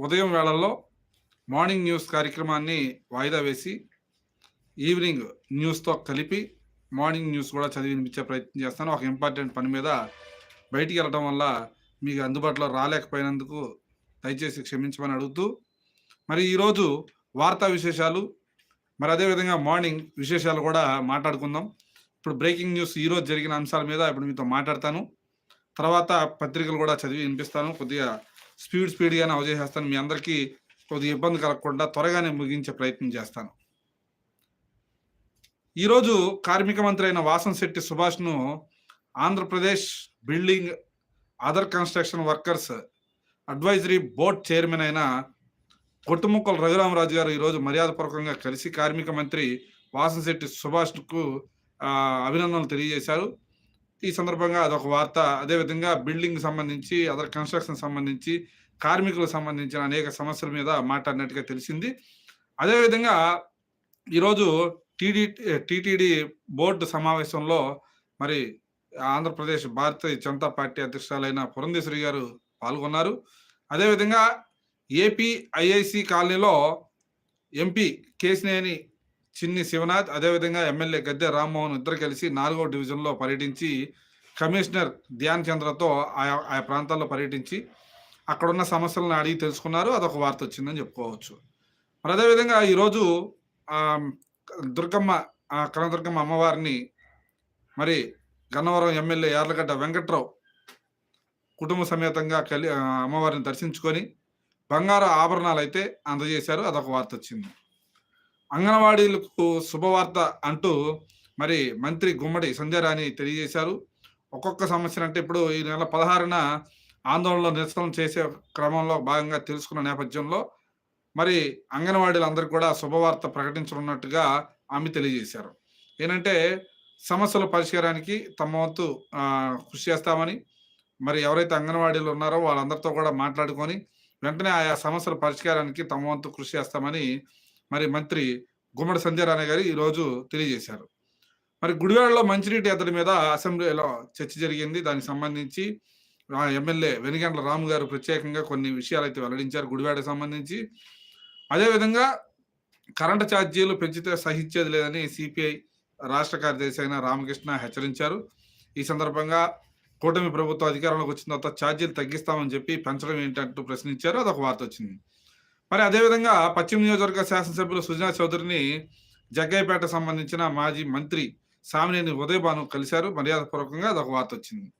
ఉదయం వేళల్లో morning news కార్యక్రమాన్ని వాయిదా వేసి ఈవినింగ్ న్యూస్తో కలిపి మార్నింగ్ న్యూస్ కూడా చదివి వినిపించే ప్రయత్నం చేస్తాను. ఒక ఇంపార్టెంట్ పని మీద బయటికి వెళ్ళడం వల్ల మీకు అందుబాటులో రాలేకపోయినందుకు దయచేసి క్షమించమని అడుగుతూ మరి ఈరోజు వార్తా విశేషాలు మరి అదేవిధంగా మార్నింగ్ విశేషాలు కూడా మాట్లాడుకుందాం. ఇప్పుడు బ్రేకింగ్ న్యూస్ ఈరోజు జరిగిన అంశాల మీద ఇప్పుడు మీతో మాట్లాడతాను. తర్వాత పత్రికలు కూడా చదివి వినిపిస్తాను. కొద్దిగా స్పీడ్ స్పీడ్గానే అవజేసేస్తాను మీ అందరికీ కొద్దిగా ఇబ్బంది కలగకుండా త్వరగానే ముగించే ప్రయత్నం చేస్తాను. ఈరోజు కార్మిక మంత్రి అయిన Vasan Shetty సుభాష్ను Andhra Pradesh building other construction workers advisory board chairman అయిన కొట్టుముక్కల రఘురామరాజు గారు ఈరోజు మర్యాదపూర్వకంగా కలిసి కార్మిక మంత్రి వాసంశెట్టి సుభాష్కు అభినందనలు తెలియజేశారు. ఈ సందర్భంగా అదొక వార్త. అదేవిధంగా బిల్డింగ్ సంబంధించి అదర్ కన్స్ట్రక్షన్ సంబంధించి కార్మికులకు సంబంధించిన అనేక సమస్యల మీద మాట్లాడినట్టుగా తెలిసింది. అదేవిధంగా ఈరోజు టీడీ టీటీడీ బోర్డు సమావేశంలో మరి ఆంధ్రప్రదేశ్ భారతీయ జనతా పార్టీ అధ్యక్షురాలైన పురంధేశ్వరి గారు పాల్గొన్నారు. అదేవిధంగా A P I I C కాలనీలో ఎంపీ కేసినేని చిన్ని శివనాథ్ అదేవిధంగా ఎమ్మెల్యే గద్దె రామ్మోహన్ ఇద్దరు కలిసి నాలుగో డివిజన్లో పర్యటించి కమిషనర్ ధ్యాన్ చంద్రతో ఆయా ఆయా ప్రాంతాల్లో పర్యటించి అక్కడున్న సమస్యలను అడిగి తెలుసుకున్నారు. అదొక వార్త వచ్చిందని చెప్పుకోవచ్చు. మరి అదేవిధంగా ఈరోజు దుర్గమ్మ కనదుర్గమ్మ అమ్మవారిని మరి గన్నవరం ఎమ్మెల్యే యార్లగడ్డ వెంకట్రావు కుటుంబ సమేతంగా కలి అమ్మవారిని దర్శించుకొని బంగారు ఆభరణాలు అయితే అందజేశారు. అదొక వార్త వచ్చింది. అంగన్వాడీలకు శుభవార్త అంటూ మరి మంత్రి గుమ్మడి సంజయ్ రాణి తెలియజేశారు. ఒక్కొక్క సమస్యను అంటే ఇప్పుడు ఈ నెల పదహారున ఆందోళనలో నిరసనలు చేసే క్రమంలో భాగంగా తెలుసుకున్న నేపథ్యంలో మరి అంగన్వాడీలందరికీ కూడా శుభవార్త ప్రకటించనున్నట్టుగా ఆమె తెలియజేశారు. ఏంటంటే సమస్యల పరిష్కారానికి తమ వంతు కృషి చేస్తామని మరి ఎవరైతే అంగన్వాడీలు ఉన్నారో వాళ్ళందరితో కూడా మాట్లాడుకొని వెంటనే ఆయా సమస్యల పరిష్కారానికి తమ వంతు కృషి చేస్తామని మరి మంత్రి గుమ్మడి సంజయ్ రాణే గారు ఈరోజు తెలియజేశారు. మరి గుడివాడలో మంచినీటి ఎద్దడి మీద అసెంబ్లీలో చర్చ జరిగింది. దానికి సంబంధించి ఎమ్మెల్యే వెనుగండ్ల రాము గారు ప్రత్యేకంగా కొన్ని విషయాలు అయితే వెల్లడించారు గుడివాడకి సంబంధించి. అదేవిధంగా కరెంటు ఛార్జీలు పెంచితే సహించేది లేదని సిపిఐ రాష్ట్ర కార్యదర్శి అయిన రామకృష్ణ హెచ్చరించారు. ఈ సందర్భంగా కూటమి ప్రభుత్వం అధికారంలోకి వచ్చిన తర్వాత ఛార్జీలు తగ్గిస్తామని చెప్పి పెంచడం ఏంటంటూ ప్రశ్నించారు. అదొక వార్త వచ్చింది. మరి అదేవిధంగా పశ్చిమ నియోజకవర్గ శాసనసభ్యులు సుజనా చౌదరిని జగ్గయ్యపేట సంబంధించిన మాజీ మంత్రి సామినేని ఉదయభాను కలిశారు. మర్యాదపూర్వకంగా అదొక వార్త వచ్చింది.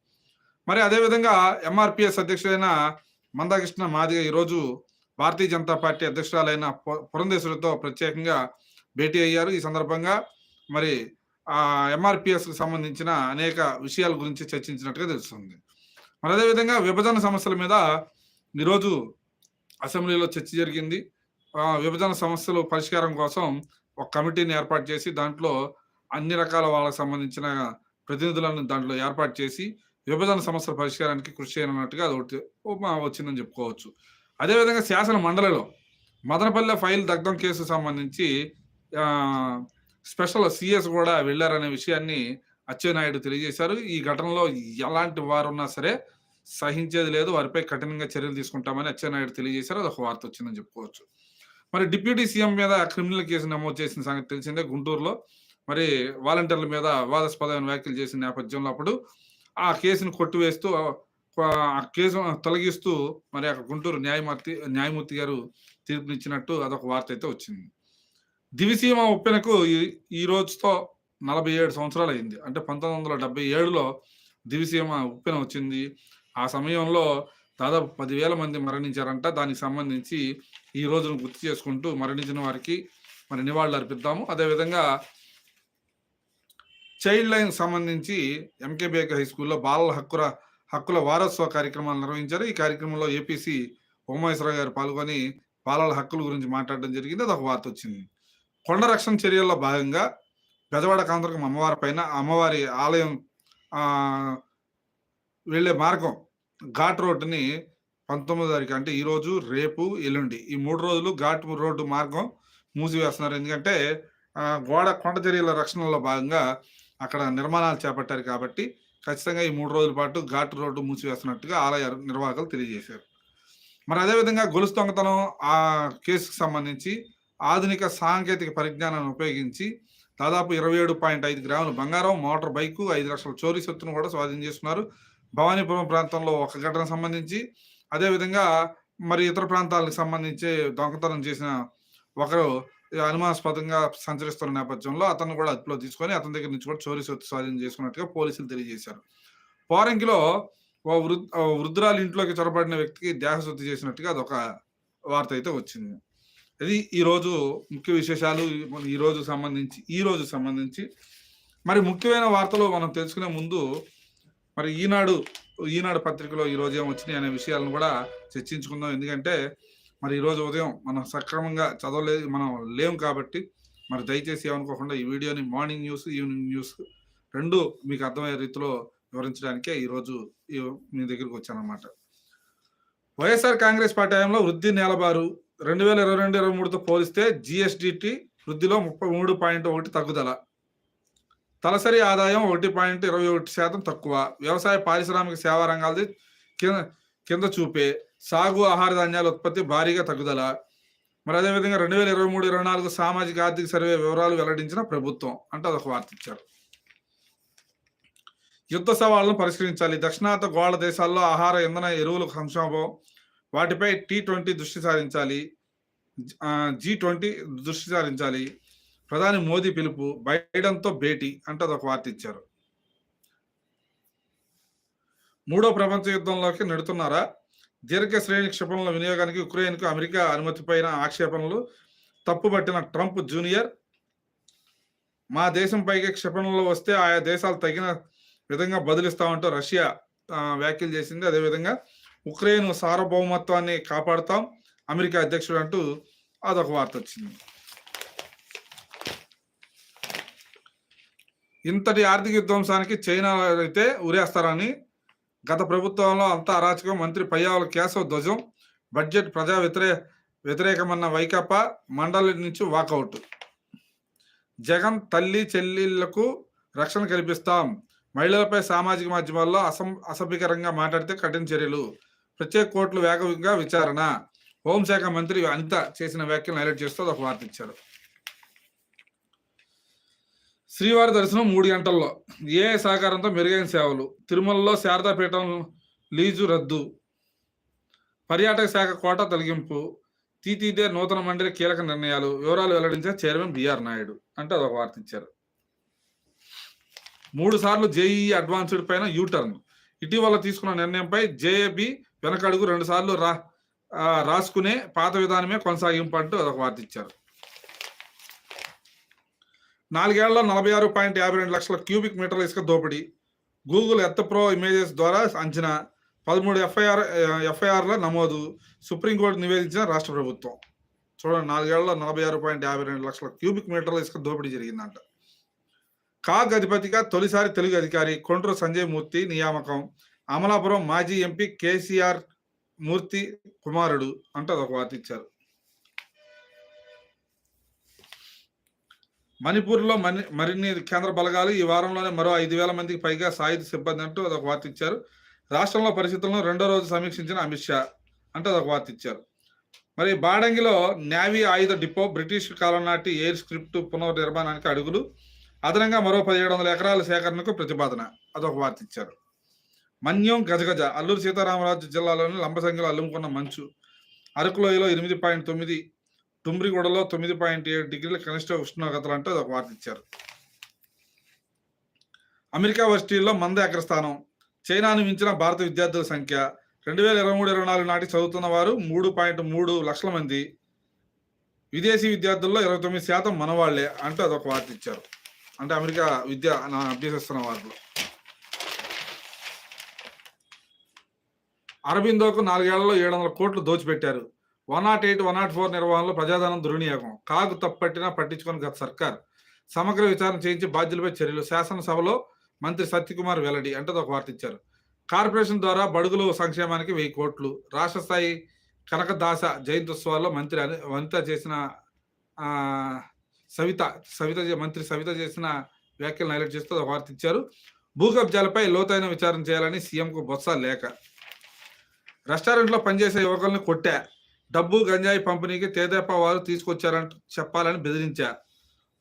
మరి అదేవిధంగా ఎంఆర్పిఎస్ అధ్యక్షుడైన మందాకృష్ణ మాదిగ ఈరోజు భారతీయ జనతా పార్టీ అధ్యక్షురాలైన పు- పురంధేశ్వరితో ప్రత్యేకంగా భేటీ అయ్యారు. ఈ సందర్భంగా మరి ఆ ఎంఆర్పిఎస్కు సంబంధించిన అనేక విషయాల గురించి చర్చించినట్టుగా తెలుస్తుంది. మరి అదేవిధంగా విభజన సమస్యల మీద ఈరోజు అసెంబ్లీలో చర్చ జరిగింది. విభజన సమస్యలు పరిష్కారం కోసం ఒక కమిటీని ఏర్పాటు చేసి దాంట్లో అన్ని రకాల వాళ్ళకి సంబంధించిన ప్రతినిధులను దాంట్లో ఏర్పాటు చేసి విభజన సమస్యల పరిష్కారానికి కృషి చేయనున్నట్టుగా అది ఒకటి వచ్చిందని చెప్పుకోవచ్చు. అదేవిధంగా శాసన మండలిలో మదనపల్లె ఫైల్ దగ్ధం కేసు సంబంధించి స్పెషల్ సిఎస్ కూడా వెళ్ళారనే విషయాన్ని అచ్చెన్నాయుడు తెలియజేశారు. ఈ ఘటనలో ఎలాంటి వారున్నా సరే సహించేది లేదు వారిపై కఠినంగా చర్యలు తీసుకుంటామని అచ్చెన్నాయుడు తెలియజేశారు. అది ఒక వార్త వచ్చిందని చెప్పుకోవచ్చు. మరి డిప్యూటీ సీఎం మీద క్రిమినల్ కేసు నమోదు చేసిన సంగతి తెలిసిందే గుంటూరులో. మరి వాలంటీర్ల మీద వివాదాస్పదమైన వ్యాఖ్యలు చేసిన నేపథ్యంలో అప్పుడు ఆ కేసును కొట్టివేస్తూ ఆ కేసు తొలగిస్తూ మరి అక్కడ గుంటూరు న్యాయమూర్తి న్యాయమూర్తి గారు తీర్పునిచ్చినట్టు అదొక వార్త అయితే వచ్చింది. దివిసీమ ఉప్పెనకు ఈ- ఈ రోజుతో నలభై ఏడు సంవత్సరాలు అయింది అంటే పంతొమ్మిది వందల డెబ్బై ఏడులో దివిసీమ ఉప్పెన వచ్చింది. ఆ సమయంలో దాదాపు పదివేల మంది మరణించారంట. దానికి సంబంధించి ఈ రోజును గుర్తు చేసుకుంటూ మరణించిన వారికి మరి నివాళులు అర్పిద్దాము. అదేవిధంగా చైల్డ్ లైన్ సంబంధించి ఎంకే ఎంకేబేక్ హై స్కూల్లో బాలల హక్కుల హక్కుల వారోత్సవ కార్యక్రమాలు నిర్వహించారు. ఈ కార్యక్రమంలో ఏపీసీ ఉమామేశ్వరరావు గారు పాల్గొని బాలల హక్కుల గురించి మాట్లాడడం జరిగింది. అది ఒక వార్త వచ్చింది. కొండ రక్షణ చర్యల్లో భాగంగా బెజవాడ కాంతరకం అమ్మవారి పైన అమ్మవారి ఆలయం వెళ్ళే మార్గం ఘాట్ రోడ్డుని పంతొమ్మిదో తారీఖు అంటే ఈ రోజు రేపు ఎల్లుండి. ఈ మూడు రోజులు ఘాట్ రోడ్డు మార్గం మూసివేస్తున్నారు. ఎందుకంటే గోడ కొండ చర్యల రక్షణలో భాగంగా అక్కడ నిర్మాణాలు చేపట్టారు కాబట్టి ఖచ్చితంగా ఈ మూడు రోజుల పాటు ఘాట్ రోడ్డు మూసివేస్తున్నట్టుగా ఆలయ నిర్వాహకులు తెలియజేశారు. మరి అదేవిధంగా గొలుసు దొంగతనం ఆ కేసుకు సంబంధించి ఆధునిక సాంకేతిక పరిజ్ఞానాన్ని ఉపయోగించి దాదాపు ఇరవై ఏడు పాయింట్ ఐదు గ్రాముల బంగారం మోటార్ బైకు ఐదు లక్షల చోరీ సొత్తును కూడా స్వాధీనం చేస్తున్నారు భవానీపురం ప్రాంతంలో ఒక ఘటన సంబంధించి అదేవిధంగా మరి ఇతర ప్రాంతాలకు సంబంధించి దొంగతనం చేసిన ఒకరు అనుమానాస్పదంగా సంచరిస్తున్న నేపథ్యంలో అతను కూడా అదుపులో తీసుకొని అతని దగ్గర నుంచి కూడా చోరీ సొత్తు స్వాధీనం చేసుకున్నట్టుగా పోలీసులు తెలియజేశారు. పోరంకిలో ఓ వృద్ వృద్ధురాలు ఇంట్లోకి చొరబడిన వ్యక్తికి దేహశుద్ధి చేసినట్టుగా అదొక వార్త అయితే వచ్చింది. ఇది ఈరోజు ముఖ్య విశేషాలు ఈరోజు ఈ సంబంధించి ఈ సంబంధించి. మరి ముఖ్యమైన వార్తలు మనం తెలుసుకునే ముందు మరి ఈనాడు ఈనాడు పత్రికలో ఈ రోజు ఏం వచ్చినాయి అనే విషయాలను కూడా చర్చించుకుందాం. ఎందుకంటే మరి ఈరోజు ఉదయం మనం సక్రమంగా చదవలేదు మనం లేం కాబట్టి మరి దయచేసి ఏమనుకోకుండా ఈ వీడియోని మార్నింగ్ న్యూస్ ఈవినింగ్ న్యూస్ రెండు మీకు అర్థమయ్యే రీతిలో వివరించడానికే ఈరోజు ఈ- మీ దగ్గరికి వచ్చానమాట వైఎస్ఆర్ కాంగ్రెస్ పార్టీ హయాంలో వృద్ధి నేలబారు రెండు వేల ఇరవై రెండు ఇరవై మూడుతో పోలిస్తే జిఎస్డిటి వృద్ధిలో ముప్పై మూడు పాయింట్ ఒకటి తగ్గుదల. తలసరి ఆదాయం ఒకటి పాయింట్ ఇరవై ఒకటి శాతం తక్కువ. వ్యవసాయ పారిశ్రామిక సేవా రంగాలది కింద కింద చూపే సాగు ఆహార ధాన్యాల ఉత్పత్తి భారీగా తగ్గుదల. మరి అదేవిధంగా రెండు వేల ఇరవై మూడు ఇరవై నాలుగు సామాజిక ఆర్థిక సర్వే వివరాలు వెల్లడించిన ప్రభుత్వం అంటే అదొక వార్త ఇచ్చారు. యుద్ధ సవాళ్ళను పరిష్కరించాలి. దక్షిణాత గోళ దేశాల్లో ఆహార ఇంధన ఎరువుల సంక్షోభం వాటిపై టీ ట్వంటీ దృష్టి సారించాలి. జీ ట్వంటీ దృష్టి సారించాలి. ప్రధాని మోదీ పిలుపు బైడెన్తో భేటీ అంటే అదొక వార్త ఇచ్చారు. మూడో ప్రపంచ యుద్ధంలోకి నెడుతున్నారా? దీర్ఘ శ్రేణి క్షిపణుల వినియోగానికి ఉక్రెయిన్కు అమెరికా అనుమతిపైన ఆక్షేపణలు తప్పుపట్టిన ట్రంప్ జూనియర్. మా దేశంపైకి క్షిపణులు వస్తే ఆయా దేశాలు తగిన విధంగా బదులిస్తామంటూ రష్యా వ్యాఖ్యలు చేసింది. అదేవిధంగా ఉక్రెయిన్ సార్వభౌమత్వాన్ని కాపాడుతాం అమెరికా అధ్యక్షుడు అంటూ అదొక వార్త వచ్చింది. ఇంతటి ఆర్థిక విధ్వంసానికి చైనా అయితే ఉరేస్తారని గత ప్రభుత్వంలో అంతా అరాచకం మంత్రి పయ్యావుల కేశవ ధ్వజం బడ్జెట్ ప్రజా వ్యతిరే వ్యతిరేకమన్న వైకాపా మండలి నుంచి వాకౌట్. జగన్ తల్లి చెల్లెళ్ళకు రక్షణ కల్పిస్తాం. మహిళలపై సామాజిక మాధ్యమాల్లో అసం అసభ్యకరంగా మాట్లాడితే కఠిన చర్యలు. ప్రత్యేక కోర్టులు వేగంగా విచారణ. హోంశాఖ మంత్రి అనిత చేసిన వ్యాఖ్యలను హైలైట్ చేస్తూ ఒక వార్త ఇచ్చారు. శ్రీవారి దర్శనం మూడు గంటల్లో. ఏ సహకారంతో మెరుగైన సేవలు? తిరుమలలో శారదాపీఠం లీజు రద్దు. పర్యాటక శాఖ కోట తొలగింపు. తీతీదే నూతన మండలి కీలక నిర్ణయాలు. వివరాలు వెల్లడించిన చైర్మన్ బిఆర్ నాయుడు. అంటే అదొక వార్త ఇచ్చారు. మూడు సార్లు జేఈ అడ్వాన్స్డ్ పైన యూటర్న్. ఇటీవల తీసుకున్న నిర్ణయంపై జేఏబి వెనకడుగు రెండు సార్లు రా రాసుకునే పాత విధానమే కొనసాగింపు అంటూ అదొక వార్త ఇచ్చారు. నాలుగేళ్ళలో నలభై ఆరు పాయింట్ యాభై రెండు లక్షల క్యూబిక్ మీటర్ల ఇసుక దోపిడీ. గూగుల్ ఎత్త ప్రో ఇమేజెస్ ద్వారా అంచనా పదమూడు ఎఫ్ఐఆర్ ఎఫ్ఐఆర్ల నమోదు సుప్రీంకోర్టు నివేదించిన రాష్ట్ర ప్రభుత్వం. చూడండి నాలుగేళ్ళలో నలభై ఆరు పాయింట్ యాభై రెండు లక్షల క్యూబిక్ మీటర్ల ఇసుక దోపిడీ జరిగిందంట. కాగ్ అధిపతిగా తొలిసారి తెలుగు అధికారి కొండ్రు సంజయ్ మూర్తి నియామకం. అమలాపురం మాజీ ఎంపీ కేసీఆర్ మూర్తి కుమారుడు అంటూ అదొక వార్త ఇచ్చారు. మణిపూర్లో మని మరిన్ని కేంద్ర బలగాలు ఈ వారంలోనే మరో ఐదు వేల మందికి పైగా సాయుధ సిబ్బంది అంటూ అదొక వార్త ఇచ్చారు. రాష్ట్రంలో పరిస్థితులను రెండో రోజు సమీక్షించిన అమిత్ షా అంటూ అదొక వార్త ఇచ్చారు. మరి బాడంగిలో నేవీ ఆయుధ డిపో బ్రిటిష్ కాలం నాటి ఎయిర్ స్క్రిప్ట్ పునర్నిర్మాణానికి అడుగులు అదనంగా మరో పదిహేడు వందల ఎకరాల సేకరణకు ప్రతిపాదన అదొక వార్త ఇచ్చారు. మన్యం గజగజ అల్లూరు సీతారామరాజు జిల్లాలోని లంబసంగిలో అల్లుముకున్న మంచు అరకులోయలో ఎనిమిది పాయింట్ తొమ్మిది తుమ్రిగూడలో తొమ్మిది పాయింట్ ఏడు డిగ్రీల కనిష్ట ఉష్ణోగ్రతలు అంటే ఒక వార్త ఇచ్చారు. అమెరికా వర్సిటీల్లో మంద అగ్రస్థానం చైనాను మించిన భారత విద్యార్థుల సంఖ్య. రెండు వేల ఇరవై మూడు ఇరవై నాలుగు నాటి చదువుతున్న వారు మూడు పాయింట్ మూడు లక్షల మంది. విదేశీ విద్యార్థుల్లో ఇరవై తొమ్మిది శాతం మనవాళ్ళే అంటూ అదొక వార్త ఇచ్చారు. అంటే అమెరికా విద్య నా అభ్యసిస్తున్న వారిలో. అరబిందోకు నాలుగేళ్ళలో ఏడు వందల కోట్లు దోచిపెట్టారు. One nought eight one nought four నిర్వహణలో ప్రజాధనం దుర్వినియోగం. కాగు తప్పట్టినా పట్టించుకొని గత సర్కార్. సమగ్ర విచారణ చేయించి బాధ్యులపై చర్యలు. శాసనసభలో మంత్రి సత్యకుమార్ వెల్లడి అంటే ఒక వార్త ఇచ్చారు. కార్పొరేషన్ ద్వారా బడుగులు సంక్షేమానికి వెయ్యి కోట్లు. రాష్ట్ర స్థాయి కనకదాస జయంత్యుత్సవాల్లో మంత్రి అని వనిత చేసిన సవిత సవిత మంత్రి సవిత చేసిన వ్యాఖ్యలను హైలైట్ చేస్తూ ఒక వార్త ఇచ్చారు. భూకబ్జాలపై లోతైన విచారణ చేయాలని సీఎంకు బొత్స లేఖ. రెస్టారెంట్లో పనిచేసే యువకుల్ని కొట్టా. డబ్బు గంజాయి పంపిణీకి తేదేపా వారు తీసుకొచ్చారంటూ చెప్పాలని బెదిరించారు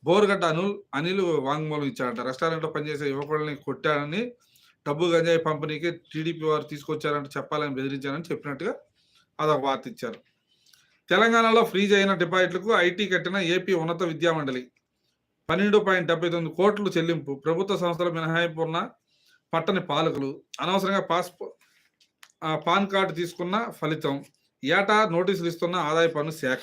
బోర్గడ్డ అనుల్ అనిల్ వాంగ్మూలం ఇచ్చారంట రెస్టారెంట్లో పనిచేసే యువకులని కొట్టారని డబ్బు గంజాయి పంపిణీకి టీడీపీ వారు తీసుకొచ్చారంటూ చెప్పాలని బెదిరించారని చెప్పినట్టుగా అదొక వార్త ఇచ్చారు. తెలంగాణలో ఫ్రీజ్ అయిన డిపాజిట్లకు ఐటీ కట్టిన ఏపీ ఉన్నత విద్యామండలి పన్నెండు పాయింట్ డెబ్బై తొమ్మిది కోట్లు చెల్లింపు ప్రభుత్వ సంస్థల మినహాయింపు ఉన్న పట్టని పాలకులు అనవసరంగా పాస్పో పాన్ కార్డు తీసుకున్న ఫలితం ఏటా నోటీసులు ఇస్తున్న ఆదాయ పన్ను శాఖ?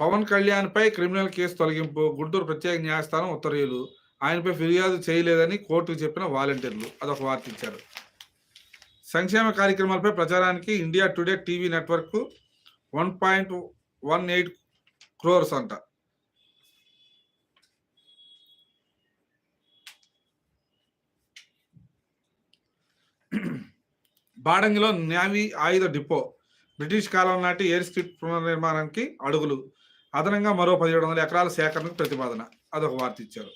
పవన్ కళ్యాణ్ పై క్రిమినల్ కేసు తొలగింపు గుంటూరు ప్రత్యేక న్యాయస్థానం ఉత్తర్వులు. ఆయనపై ఫిర్యాదు చేయలేదని కోర్టుకు చెప్పిన వాలంటీర్లు. అదొక వార్త ఇచ్చారు. సంక్షేమ కార్యక్రమాలపై ప్రచారానికి India today TV network one point one eight crores అంట. బాడంగిలో నేవీ ఆయుధ డిపో బ్రిటిష్ కాలం నాటి ఎయిర్ స్ట్రిప్ పునర్నిర్మాణానికి అడుగులు. అదనంగా మరో పదిహేడు వందల ఎకరాల సేకరణకు ప్రతిపాదన. అదొక వార్త ఇచ్చారు.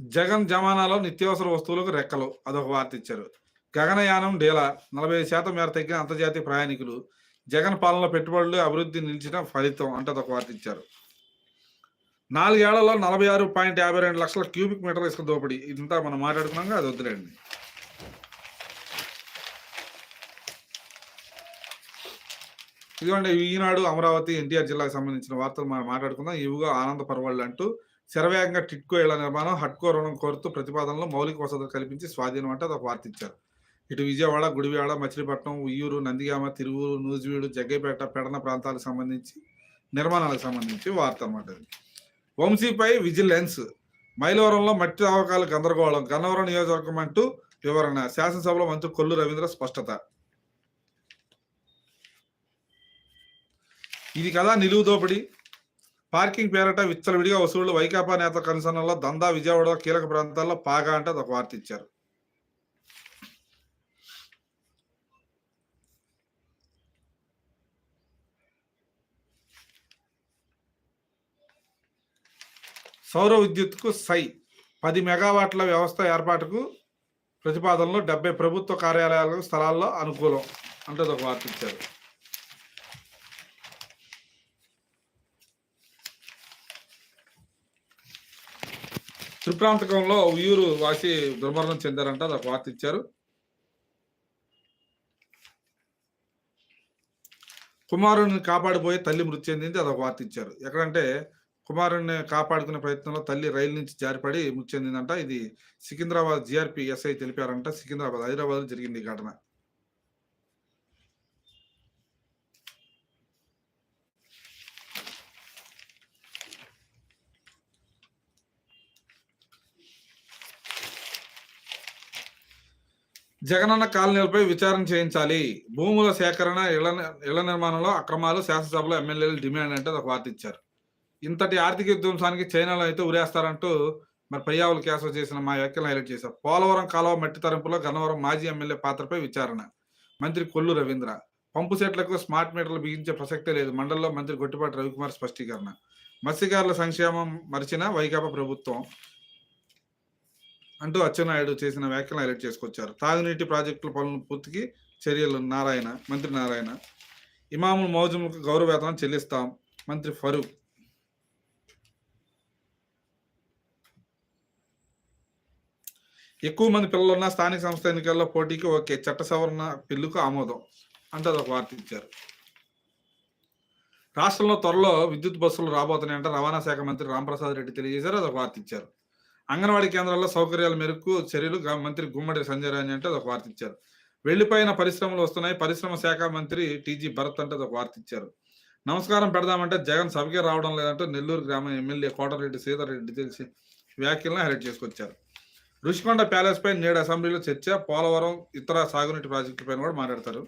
జగన్ జమానాలో నిత్యావసర వస్తువులకు రెక్కలు. అదొక వార్త ఇచ్చారు. గగనయానం డేలా నలభై శాతం మేర తగ్గిన అంతర్జాతీయ ప్రయాణికులు జగన్ పాలనలో పెట్టుబడులు అభివృద్ధి నిలిచిన ఫలితం అంటే అదొక వార్త ఇచ్చారు. నాలుగేళ్ళలో నలభై ఆరు పాయింట్ యాభై రెండు లక్షల క్యూబిక్ మీటర్ ఇసుక దోపిడీ. ఇంత మనం మాట్లాడుకున్నాం అది వద్దులేండి. ఇదిగోండి ఈనాడు అమరావతి ఎన్టీఆర్ జిల్లాకు సంబంధించిన వార్తలు మనం మాట్లాడుకుందాం. ఇవిగా ఆనంద పర్వాళ్ళు అంటూ శరవేగంగా టిట్కో ఇళ్ళ నిర్మాణం హట్కో రుణం కోరుతూ ప్రతిపాదనలో మౌలిక వసతులు కల్పించి స్వాధీనం అంటే అదొక వార్త ఇచ్చారు. ఇటు విజయవాడ గుడివాడ మచిలీపట్నం ఉయ్యూరు నందిగామ తిరువూరు నూజివీడు జగ్గైపేట పెడన ప్రాంతాలకు సంబంధించి నిర్మాణాలకు సంబంధించి వార్త అన్నమాట వంశీపై విజిలెన్స్. మైలవరంలో మట్టి తవ్వకాలు గందరగోళం గన్నవరం నియోజకవర్గం అంటూ వివరణ. శాసనసభలో మంత్రి కొల్లు రవీంద్ర స్పష్టత. ఇది కదా నిలువు దోపిడీ. పార్కింగ్ పేరట విచ్చలవిడిగా వసూళ్ళు వైకాపా నేత కన్సర్న్లో దందా విజయవాడ కీలక ప్రాంతాల్లో పాగా అంటే అదొక వార్త ఇచ్చారు. సౌర విద్యుత్కు సై పది మెగావాట్ల వ్యవస్థ ఏర్పాటుకు ప్రతిపాదనలో డెబ్బై ప్రభుత్వ కార్యాలయాలకు స్థలాల్లో అనుకూలం అంటే ఒక వార్త ఇచ్చారు. త్రిప్రాంతకంలో ఉయ్యూరు వాసి దుర్మరణం చెందారంట అదొక వార్త ఇచ్చారు. కుమారుడిని కాపాడిపోయే తల్లి మృతి చెందింది అదొక వార్త ఇచ్చారు. ఎక్కడంటే కుమారుణ్ణి కాపాడుకునే ప్రయత్నంలో తల్లి రైలు నుంచి జారిపడి మృతి చెందిందంట ఇది సికింద్రాబాద్ జిఆర్పి ఎస్ఐ తెలిపారంట. సికింద్రాబాద్ హైదరాబాద్ జరిగింది ఈ ఘటన. జగనన్న కాలనీలపై విచారణ చేయించాలి. భూముల సేకరణ ఇళ్ళ ఇళ్ళ నిర్మాణంలో అక్రమాలు శాసనసభలో ఎమ్మెల్యేలు డిమాండ్ అంటే ఒక వార్త ఇచ్చారు. ఇంతటి ఆర్థిక విధ్వంసానికి చైనాలో అయితే ఉరేస్తారంటూ మరి పయ్యావుల కేశవ చేసిన మా వ్యాఖ్యలు హైలైట్ చేశారు. పోలవరం కాలువ మట్టి తరింపులో గన్నవరం మాజీ ఎమ్మెల్యే పాత్రపై విచారణ. మంత్రి కొల్లు రవీంద్ర. పంపు సెట్లకు స్మార్ట్ మీటర్లు బిగించే ప్రసక్తే లేదు. మండలిలో మంత్రి గొట్టిపాటి రవికుమార్ స్పష్టీకరణ. మత్స్యకారుల సంక్షేమం మరిచిన వైకాపా ప్రభుత్వం అంటూ అచ్చెన్నాయుడు చేసిన వ్యాఖ్యలు హైలైట్ చేసుకొచ్చారు. తాగునీటి ప్రాజెక్టుల పనుల పూర్తికి చర్యలు నారాయణ మంత్రి నారాయణ. ఇమాముల మౌజుములకు గౌరవ వేతనం చెల్లిస్తాం మంత్రి ఫరూక్. ఎక్కువ మంది పిల్లలు ఉన్న స్థానిక సంస్థ ఎన్నికల్లో పోటీకి ఓకే చట్ట సవరణ బిల్లుకు ఆమోదం అంటే అదొక వార్త ఇచ్చారు. రాష్ట్రంలో త్వరలో విద్యుత్ బస్సులు రాబోతున్నాయంటే రవాణా శాఖ మంత్రి రాంప్రసాద్ రెడ్డి తెలియజేశారు అదొక వార్త ఇచ్చారు. అంగన్వాడీ కేంద్రాల్లో సౌకర్యాల మేరకు చర్యలు మంత్రి గుమ్మడి సంజయ్ రాజు అంటే అదొక వార్త ఇచ్చారు. వెళ్ళిపోయిన పరిశ్రమలు వస్తున్నాయి పరిశ్రమ శాఖ మంత్రి టీజీ భరత్ అంటే అదొక వార్త ఇచ్చారు. నమస్కారం పెడదామంటే జగన్ సభకే రావడం లేదంటే నెల్లూరు గ్రామ ఎమ్మెల్యే కోటరెడ్డి సీతారెడ్డి తెలిసి వ్యాఖ్యలను హైలైట్ చేసుకొచ్చారు. రుషికొండ ప్యాలెస్ పై నేడు అసెంబ్లీలో చర్చ పోలవరం ఇతర సాగునీటి ప్రాజెక్టులపైన కూడా మాట్లాడతారు.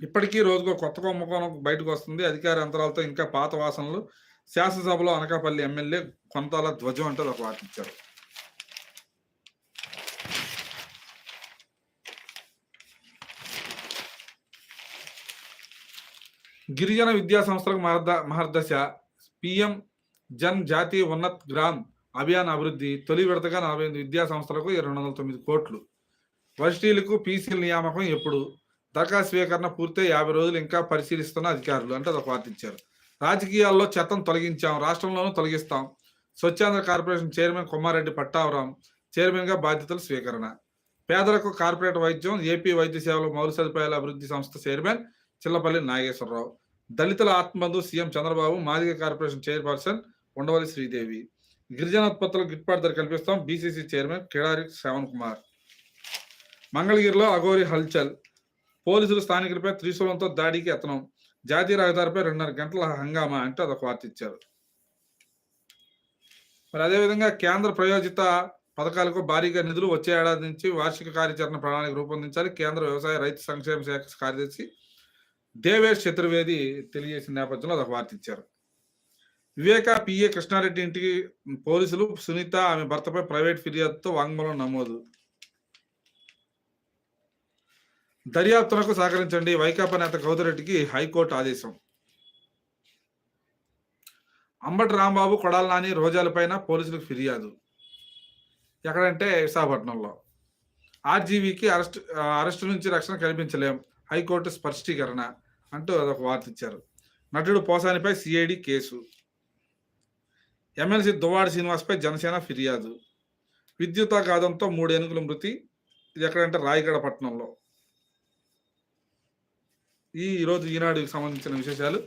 ఇప్పటికీ రోజుకో కొత్త కుంభకోణం బయటకు వస్తుంది. అధికార యంత్రాలతో ఇంకా పాత వాసనలు శాసనసభలో అనకాపల్లి ఎమ్మెల్యే కొంతాల ధ్వజం అంటే ఒక వాటిచ్చారు గిరిజన విద్యా సంస్థలకు మహర్ద మహర్దశ. పిఎం జన్ జాతీయ ఉన్నత్ గ్రామ్ అభియాన్ అభివృద్ధి తొలి విడతగా నలభై ఎనిమిది విద్యా సంస్థలకు రెండు వందల తొమ్మిది కోట్లు. వర్సిటీలకు పీసీల నియామకం ఎప్పుడు? దరఖాస్తు స్వీకరణ పూర్తయి యాభై రోజులు ఇంకా పరిశీలిస్తున్న అధికారులు అంటే అదొక వార్త ఇచ్చారు. రాజకీయాల్లో చెత్తను తొలగించాం రాష్ట్రంలోనూ తొలగిస్తాం. స్వచ్ఛాంధ్ర కార్పొరేషన్ చైర్మన్ కొమ్మారెడ్డి పట్టావరం చైర్మన్గా బాధ్యతలు స్వీకరణ. పేదలకు కార్పొరేట్ వైద్యం ఏపీ వైద్య సేవల మౌలిక సదుపాయాల అభివృద్ధి సంస్థ చైర్మన్ చిల్లపల్లి నాగేశ్వరరావు. దళితుల ఆత్మబంధు CM Chandrababu Madiga corporation chairperson Undavalli Sridevi. గిరిజనోత్పత్తులకు గిట్టుబాటు ధర కల్పిస్తాం బీసీసీ చైర్మన్ కిడారి శ్రవణ్ కుమార్. మంగళగిరిలో అఘోరి హల్చల్. పోలీసులు స్థానికులపై త్రిశూలంతో దాడికి ఎత్తనం జాతీయ రహదారిపై రెండున్నర గంటల హంగామా అంటే అదొక వార్త ఇచ్చారు. మరి అదేవిధంగా కేంద్ర ప్రయోజిత పథకాలకు భారీగా నిధులు వచ్చే ఏడాది నుంచి వార్షిక కార్యాచరణ ప్రణాళిక రూపొందించాలి. కేంద్ర వ్యవసాయ రైతు సంక్షేమ శాఖ కార్యదర్శి దేవేష్ చతుర్వేది తెలియజేసిన నేపథ్యంలో అదొక వార్త ఇచ్చారు. వివేక పిఏ కృష్ణారెడ్డి ఇంటికి పోలీసులు సునీత ఆమె భర్తపై ప్రైవేట్ ఫిర్యాదుతో వాంగ్మూలం నమోదు. దర్యాప్తునకు సహకరించండి. వైకాపా నేత గౌదరెడ్డికి హైకోర్టు ఆదేశం. అంబటి రాంబాబు కొడాల నాని రోజాలపైన పోలీసులకు ఫిర్యాదు. ఎక్కడంటే విశాఖపట్నంలో. ఆర్జీవీకి అరెస్ట్ అరెస్టు నుంచి రక్షణ కల్పించలేం. హైకోర్టు స్పష్టీకరణ అంటూ అదొక వార్త ఇచ్చారు. నటుడు పోసానిపై సిఐడి కేసు. ఎమ్మెల్సీ దువ్వాడి శ్రీనివాస్పై జనసేన ఫిర్యాదు. విద్యుతాఘాతంతో మూడు ఏనుగుల మృతి. ఇది ఎక్కడంటే రాయగడ పట్టణంలో. ఈ ఈరోజు ఈనాడుకి సంబంధించిన విశేషాలు.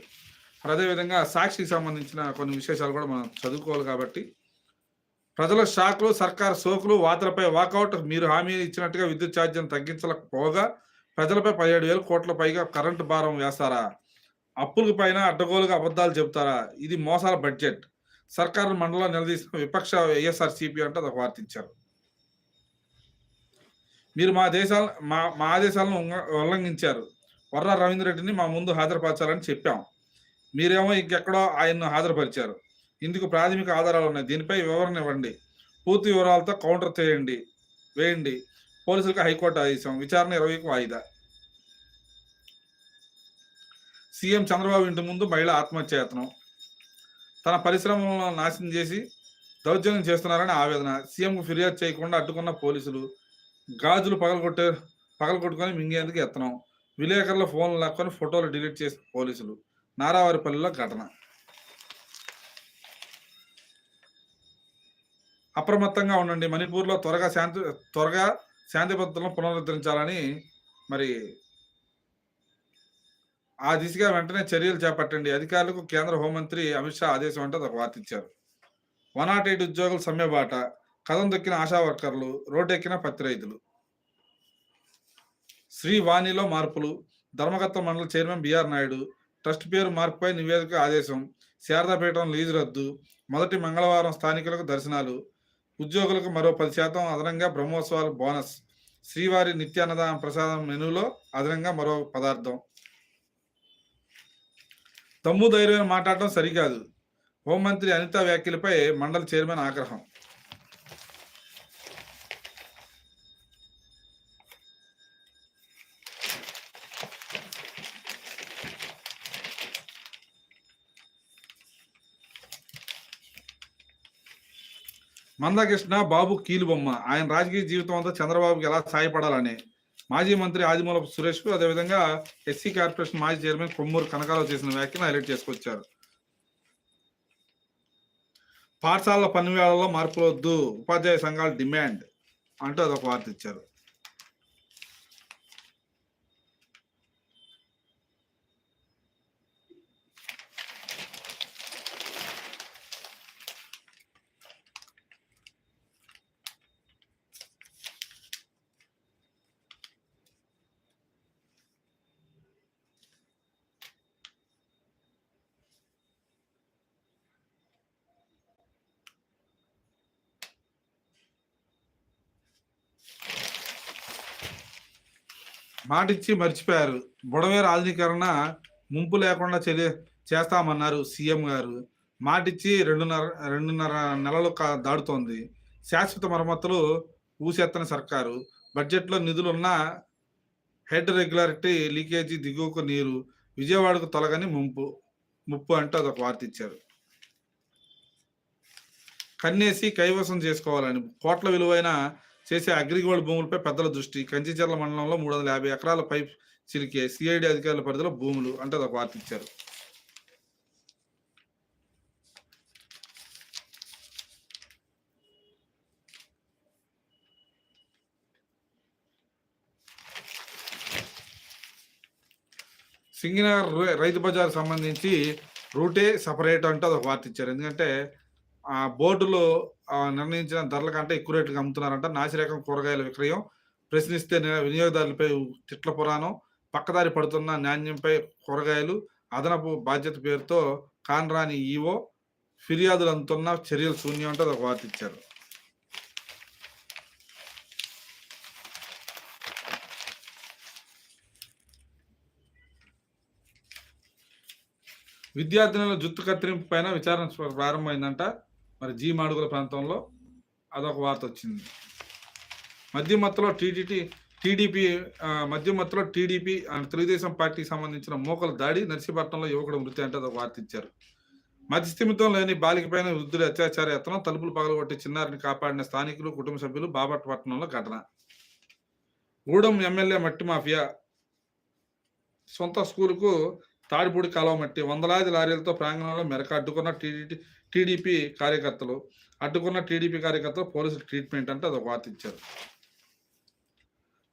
అదేవిధంగా సాక్షికి సంబంధించిన కొన్ని విశేషాలు కూడా మనం చదువుకోవాలి కాబట్టి. ప్రజల షాక్లు సర్కార్ సోకులు వాతలపై వాకౌట్. మీరు హామీ ఇచ్చినట్టుగా విద్యుత్ ఛార్జీని తగ్గించలేకపోగా ప్రజలపై పదిహేడు వేల కోట్ల పైగా కరెంటు భారం వేస్తారా? అప్పులకు పైన అడ్డగోలుగా అబద్ధాలు చెబుతారా? ఇది మోసాల బడ్జెట్. సర్కారు మండలం నిలదీసిన విపక్ష వైఎస్ఆర్సీపీ అంటే అదొక వార్తించారు మీరు మా దేశాల మా మా ఆదేశాలను ఉల్లంఘించారు. వర్రా రవీంద్ర రెడ్డిని మా ముందు హాజరుపరచాలని చెప్పాం. మీరేమో ఇంకెక్కడో ఆయన్ను హాజరుపరిచారు. ఇందుకు ప్రాథమిక ఆధారాలు ఉన్నాయి. దీనిపై వివరణ ఇవ్వండి. పూర్తి వివరాలతో కౌంటర్ చేయండి వేయండి. పోలీసులకు హైకోర్టు ఆదేశం. విచారణ ఇరవైకి వాయిదా. సీఎం చంద్రబాబు ఇంటి ముందు మహిళ ఆత్మహత్యాయత్నం. తన పరిశ్రమలను నాశనం చేసి దౌర్జన్యం చేస్తున్నారని ఆవేదన. సీఎంకు ఫిర్యాదు చేయకుండా అడ్డుకున్న పోలీసులు గాజులు పగలగొట్టే పగలగొట్టుకొని మింగేందుకు యత్నం. విలేకరుల ఫోన్లు లాక్కొని ఫోటోలు డిలీట్ చేసిన పోలీసులు. నారావారిపల్లిలో ఘటన. అప్రమత్తంగా ఉండండి. మణిపూర్లో త్వరగా శాంతి త్వరగా శాంతి భద్రతలను పునరుద్ధరించాలని మరి ఆ దిశగా వెంటనే చర్యలు చేపట్టండి. అధికారులకు కేంద్ర హోంమంత్రి అమిత్ షా ఆదేశం అంటే ఒక వార్త ఇచ్చారు. వన్ నాట్ ఎయిట్ ఉద్యోగులు సమ్మె బాట కథం దొక్కిన ఆశా వర్కర్లు రోడ్డెక్కిన పత్తి రైతులు. శ్రీ వాణిలో మార్పులు ధర్మకర్త మండల చైర్మన్ బిఆర్ నాయుడు ట్రస్ట్ పేరు మార్పుపై నివేదిక ఆదేశం శారదాపీఠం లీజు రద్దు మొదటి మంగళవారం స్థానికులకు దర్శనాలు ఉద్యోగులకు మరో పది శాతం అదనంగా బ్రహ్మోత్సవాల బోనస్ శ్రీవారి నిత్యాన్నదాన ప్రసాదం మెనూలో అదనంగా మరో పదార్థం తమ్ము ధైర్యం మాట్లాడటం సరికాదు. హోంమంత్రి అనిత వ్యాఖ్యలపై మండలి చైర్మన్ ఆగ్రహం. మందకృష్ణ బాబు కీలుబొమ్మ. ఆయన రాజకీయ జీవితం అంతా చంద్రబాబుకి ఎలా సాయపడాలని మాజీ మంత్రి ఆదిమూలపు సురేష్కు అదేవిధంగా ఎస్సీ కార్పొరేషన్ మాజీ చైర్మన్ కొమ్మూరు కనకారావు చేసిన వ్యాఖ్యను హైలైట్ చేసుకొచ్చారు. పాఠశాలల పన్ను వేళల్లో మార్పులు వద్దు ఉపాధ్యాయ సంఘాల డిమాండ్ అంటూ అదొక వార్త ఇచ్చారు. మాటిచ్చి మర్చిపోయారు. బుడమే ఆధునీకరణ ముంపు లేకుండా చే చేస్తామన్నారు సీఎం గారు. మాటిచ్చి రెండున్నర రెండున్నర నెలలు కా- దాడుతోంది శాశ్వత మరమ్మతులు ఊసెత్తని సర్కారు. బడ్జెట్లో నిధులున్న హెడ్ రెగ్యులారిటీ లీకేజీ దిగువకు నీరు విజయవాడకు తొలగని ముంపు. ముప్పు అంటూ అదొక వార్త ఇచ్చారు. కన్నేసి కైవసం చేసుకోవాలని కోట్ల విలువైన చేసే అగ్రిగోల్డ్ భూములపై పెద్దల దృష్టి. కంచిచర్ల మండలంలో మూడు వందల యాభై ఎకరాల పైప్ చిలికే సిఐడి అధికారుల పరిధిలో భూములు అంటే అదొక వార్త ఇచ్చారు. సింగినగర్ రైతు బజార్ సంబంధించి రూటే సపరేట్ అంటే అదొక వార్త ఇచ్చారు. ఎందుకంటే ఆ బోర్డులో నిర్ణయించిన ధరల కంటే ఎక్కువ రేట్లకు అమ్ముతున్నారంట. నాసిరకం కూరగాయల విక్రయం ప్రశ్నిస్తే వినియోగదారులపై తిట్ల పురాణం పక్కదారి పడుతున్న నాణ్యంపై కూరగాయలు అదనపు బాధ్యత పేరుతో కాన్రాని ఈవో ఫిర్యాదులు అందుతున్న చర్యలు శూన్యం అంటే ఒక వార్త ఇచ్చారు. విద్యార్థినుల జుత్తు కత్తిరింపు పైన విచారణ ప్రారంభమైందంట. మరి జీ మాడుగుల ప్రాంతంలో అదొక వార్త వచ్చింది. మధ్య మత్తులో టీడీటీ టీడీపీ మధ్య మత్తులో టీడీపీ అండ్ తెలుగుదేశం పార్టీకి సంబంధించిన మోకల దాడి నర్సీపట్నంలో యువకుడు మృతి అంటే అదొక వార్త ఇచ్చారు. మధ్యస్థిమితం లేని బాలిక పైన వృద్ధుడి అత్యాచార యత్నం తలుపులు పగలగొట్టి చిన్నారిని కాపాడిన స్థానికులు కుటుంబ సభ్యులు బాపట్పట్నంలో ఘటన. గూడెం ఎమ్మెల్యే మట్టి మాఫియా సొంత స్కూలుకు తాడిపూడి కాలువ మట్టి వందలాది లారీలతో ప్రాంగణంలో మెరక అడ్డుకున్న టీడీ టీడీపీ కార్యకర్తలు అడ్డుకున్న టీడీపీ కార్యకర్తలు పోలీసులు ట్రీట్మెంట్ అంటే అది వార్త ఇచ్చారు.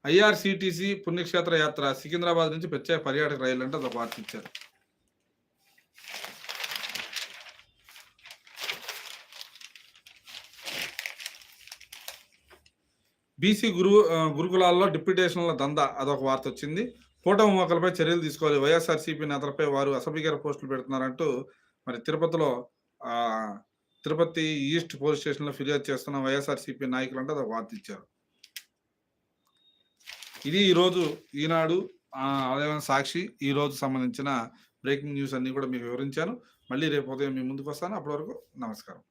ఐఆర్సిటిసి పుణ్యక్షేత్ర యాత్ర సికింద్రాబాద్ నుంచి ప్రత్యేక పర్యాటక రైలు అంటే అది వార్త ఇచ్చారు. బీసీ గురు గురుకులాల్లో డిప్యూటేషన్ల దందా అదొక వార్త వచ్చింది. కూటమి మోకలపై చర్యలు తీసుకోవాలి. వైఎస్ఆర్సీపీ నేతలపై వారు అసభ్యకర పోస్టులు పెడుతున్నారంటూ మరి తిరుపతిలో ఆ తిరుపతి ఈస్ట్ పోలీస్ స్టేషన్లో ఫిర్యాదు చేస్తున్న వైఎస్ఆర్సీపీ నాయకులు అంటే అది వార్త ఇచ్చారు. ఇది ఈరోజు ఈనాడు అదేవిధంగా సాక్షి ఈ రోజు సంబంధించిన బ్రేకింగ్ న్యూస్ అన్ని కూడా మీకు వివరించాను. మళ్ళీ రేపు ఉదయం మీ ముందుకు వస్తాను. అప్పటి వరకు నమస్కారం.